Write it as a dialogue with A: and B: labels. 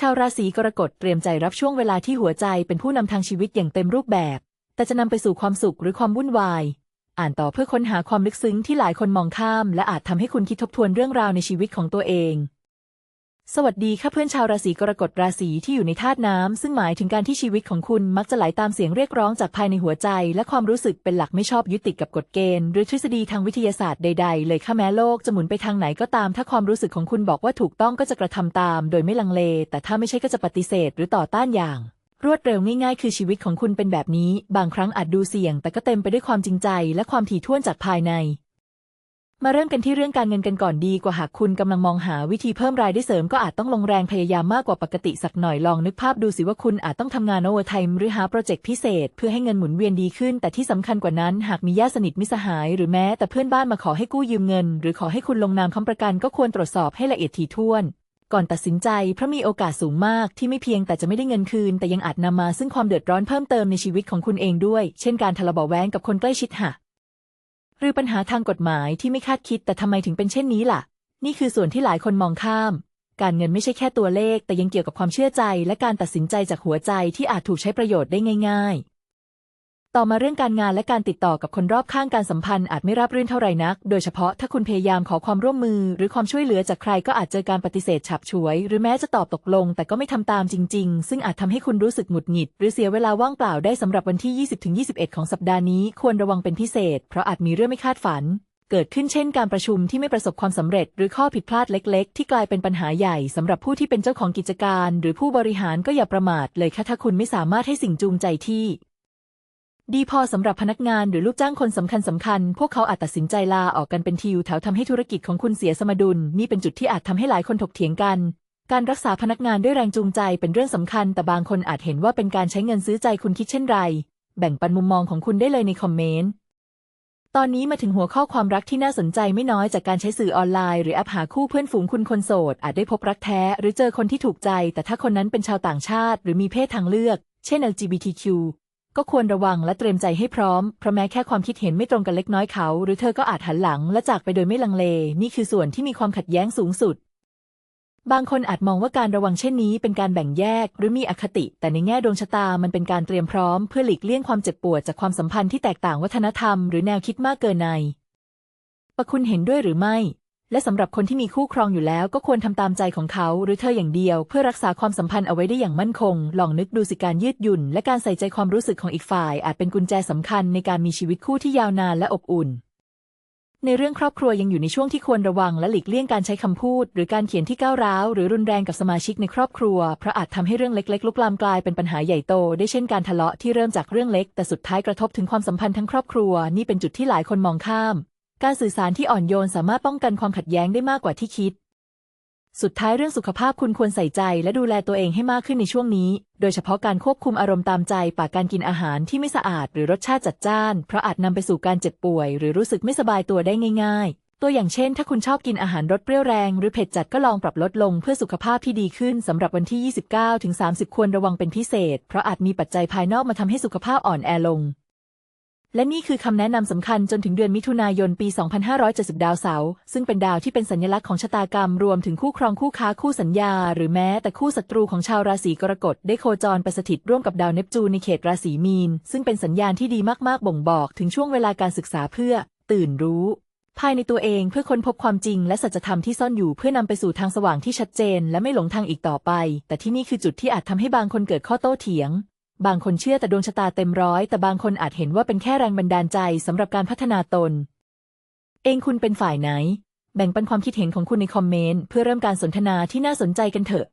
A: ชาวราศีกรกฎเตรียมใจรับช่วงเวลาที่หัวใจเป็นผู้นำทางชีวิตอย่างเต็มรูปแบบ แต่จะนำไปสู่ความสุขหรือความวุ่นวาย อ่านต่อเพื่อค้นหาความลึกซึ้งที่หลายคนมองข้าม และอาจทำให้คุณคิดทบทวนเรื่องราวในชีวิตของตัวเอง สวัสดีค่ะเพื่อนชาวราศีกรกฎราศีที่อยู่ในธาตุน้ำซึ่งหมายถึงการที่ชีวิตของคุณมักจะไหลตามเสียงเรียกร้องจากภายในหัวใจ และความรู้สึกเป็นหลักไม่ชอบยึดติดกับกฎเกณฑ์หรือทฤษฎีทางวิทยาศาสตร์ใดๆ เลยค่ะแม้โลกจะหมุนไปทางไหนก็ตาม ถ้าความรู้สึกของคุณบอกว่าถูกต้องก็จะกระทำตาม โดยไม่ลังเล แต่ถ้าไม่ใช่ก็จะปฏิเสธ หรือต่อต้านอย่าง รวดเร็วง่ายๆ คือชีวิตของคุณเป็นแบบนี้ บางครั้งอาจดูเสี่ยง แต่ก็เต็มไปด้วยความจริงใจ และความถี่ถ้วนจากภายใน มาเริ่มกันที่เรื่องการเงินกันก่อนดีกว่าหากคุณกำลังมองหาวิธีเพิ่มรายได้เสริมก็อาจต้องลงแรงพยายามมากกว่าปกติสักหน่อยลองนึกภาพดูสิว่าคุณอาจต้องทำงานโอเวอร์ไทม์หรือหาโปรเจกต์พิเศษ เพื่อให้เงินหมุนเวียนดีขึ้น แต่ที่สำคัญกว่านั้น หากมีญาติสนิทมิสหาย หรือแม้แต่เพื่อนบ้านมาขอให้กู้ยืมเงิน หรือขอให้คุณลงนามค้ำประกันก็ควรตรวจสอบให้ละเอียดถี่ถ้วน ก่อนตัดสินใจเพราะมีโอกาสสูงมากที่ไม่เพียงแต่จะไม่ได้เงินคืน แต่ยังอาจนำมาซึ่งความเดือดร้อนเพิ่มเติมในชีวิตของคุณเองด้วย เช่นการทะเลาะเบาะแว้งกับคนใกล้ชิดหะ หรือปัญหาทางกฎหมายที่ไม่คาดคิดแต่ทำไมถึงเป็นเช่นนี้ล่ะ นี่คือส่วนที่หลายคนมองข้าม การเงินไม่ใช่แค่ตัวเลข แต่ยังเกี่ยวกับความเชื่อใจ และการตัดสินใจจากหัวใจที่อาจถูกใช้ประโยชน์ได้ง่ายๆ ต่อมาเรื่องการงานและการติดต่อกับคนรอบข้างการสัมพันธ์อาจไม่ราบรื่นเท่าไหร่นัก โดยเฉพาะถ้าคุณพยายามขอความร่วมมือ หรือความช่วยเหลือจากใครก็อาจเจอการปฏิเสธฉับฉวย หรือแม้จะตอบตกลง แต่ก็ไม่ทำตามจริง ๆ ซึ่งอาจทำให้คุณรู้สึกหงุดหงิด หรือเสียเวลาว่างเปล่าได้สำหรับวันที่ 20-21 ของสัปดาห์นี้ ควรระวังเป็นพิเศษ เพราะอาจมีเรื่องไม่คาดฝันเกิดขึ้นเช่นการประชุมที่ไม่ประสบความสำเร็จ หรือข้อผิดพลาดเล็ก ๆ ที่กลายเป็นปัญหาใหญ่สำหรับผู้ที่เป็นเจ้าของกิจการ หรือผู้บริหารก็อย่าประมาทเลยค่ะถ้าคุณไม่สามารถให้สิ่งจูงใจที่ ดีพอสำหรับพนักงานหรือลูกจ้างคนสำคัญสำคัญ พวกเขาอาจตัดสินใจลาออกกันเป็นทิวแถวทำให้ธุรกิจของคุณเสียสมดุล นี่เป็นจุดที่อาจทำให้หลายคนถกเถียงกัน การรักษาพนักงานด้วยแรงจูงใจเป็นเรื่องสำคัญ แต่บางคนอาจเห็นว่าเป็นการใช้เงินซื้อใจคุณคิดเช่นไร แบ่งปันมุมมองของคุณได้เลยในคอมเมนต์ ตอนนี้มาถึงหัวข้อความรักที่น่าสนใจไม่น้อยจากการใช้สื่อออนไลน์หรือแอปหาคู่เพื่อนฝูงคุณคนโสด อาจได้พบรักแท้ หรือเจอคนที่ถูกใจ แต่ถ้าคนนั้นเป็นชาวต่างชาติ หรือมีเพศทางเลือก เช่น LGBTQ ก็ควรระวังและเตรียมใจให้พร้อม เพราะแม้แค่ความคิดเห็นไม่ตรงกันเล็กน้อยเขา หรือเธอก็อาจหันหลังและจากไปโดยไม่ลังเล นี่คือส่วนที่มีความขัดแย้งสูงสุด บางคนอาจมองว่าการระวังเช่นนี้ เป็นการแบ่งแยกหรือมีอคติ แต่ในแง่ดวงชะตามันเป็นการเตรียมพร้อม เพื่อหลีกเลี่ยงความเจ็บปวดจากความสัมพันธ์ที่แตกต่างวัฒนธรรมหรือแนวคิดมากเกินในปะคุณเห็นด้วยหรือไม่ และสำหรับคนที่มีคู่ครองอยู่แล้วก็ควรทำตามใจของเขาหรือเธออย่างเดียว เพื่อรักษาความสัมพันธ์เอาไว้ได้อย่างมั่นคง ลองนึกดูสิการยืดหยุ่น และการใส่ใจความรู้สึกของอีกฝ่าย อาจเป็นกุญแจสำคัญในการมีชีวิตคู่ที่ยาวนานและอบอุ่น ในเรื่องครอบครัวยังอยู่ในช่วงที่ควรระวังและหลีกเลี่ยงการใช้คำพูด หรือการเขียนที่ก้าวร้าว หรือรุนแรงกับสมาชิกในครอบครัวเพราะอาจทำให้เรื่องเล็ก ๆ ลุกลามกลายเป็นปัญหาใหญ่โต ได้เช่นการทะเลาะที่เริ่มจากเรื่องเล็ก แต่สุดท้ายกระทบถึงความสัมพันธ์ทั้งครอบครัว นี่เป็นจุดที่หลายคนมองข้าม การสื่อสารที่อ่อนโยนสามารถป้องกันความขัดแย้งได้มากกว่าที่คิด สุดท้ายเรื่องสุขภาพคุณควรใส่ใจและดูแลตัวเองให้มากขึ้นในช่วงนี้ โดยเฉพาะการควบคุมอารมณ์ตามใจปากการกินอาหารที่ไม่สะอาดหรือรสชาติจัดจ้าน เพราะอาจนำไปสู่การเจ็บป่วย หรือรู้สึกไม่สบายตัวได้ง่าย ๆ ตัวอย่างเช่น ถ้าคุณชอบกินอาหารรสเปรี้ยวแรงหรือเผ็ดจัดก็ลองปรับลดลงเพื่อสุขภาพที่ดีขึ้นสำหรับวันที่ 29-30 ควรระวังเป็นพิเศษ เพราะอาจมีปัจจัยภายนอกมาทำให้สุขภาพอ่อนแอลง และนี่คือคำแนะนำสำคัญจนถึงเดือนมิถุนายนปี 2570 ดาวเสาร์ซึ่งเป็นดาวที่เป็นสัญลักษณ์ของชะตากรรม รวมถึงคู่ครองคู่ค้าคู่สัญญา หรือแม้แต่คู่ศัตรูของชาวราศีกรกฎได้โคจรไปสถิตร่วมกับดาวเนปจูนในเขตราศีมีน ซึ่งเป็นสัญญาณที่ดีมากๆบ่งบอกถึงช่วงเวลาการศึกษาเพื่อ ตื่นรู้ ภายในตัวเองเพื่อค้นพบความจริงและสัจธรรมที่ซ่อนอยู่เพื่อนำไปสู่ทางสว่างที่ชัดเจน และไม่หลงทางอีกต่อไป แต่ที่นี่คือจุดที่อาจทำให้บางคนเกิดข้อโต้เถียง บางคนเชื่อแต่ดวงชะตาเต็มร้อย แต่บางคนอาจเห็นว่าเป็นแค่แรงบันดาลใจสำหรับการพัฒนาตน เองคุณเป็นฝ่ายไหน แบ่งปันความคิดเห็นของคุณในคอมเมนต์เพื่อเริ่มการสนทนาที่น่าสนใจกันเถอะ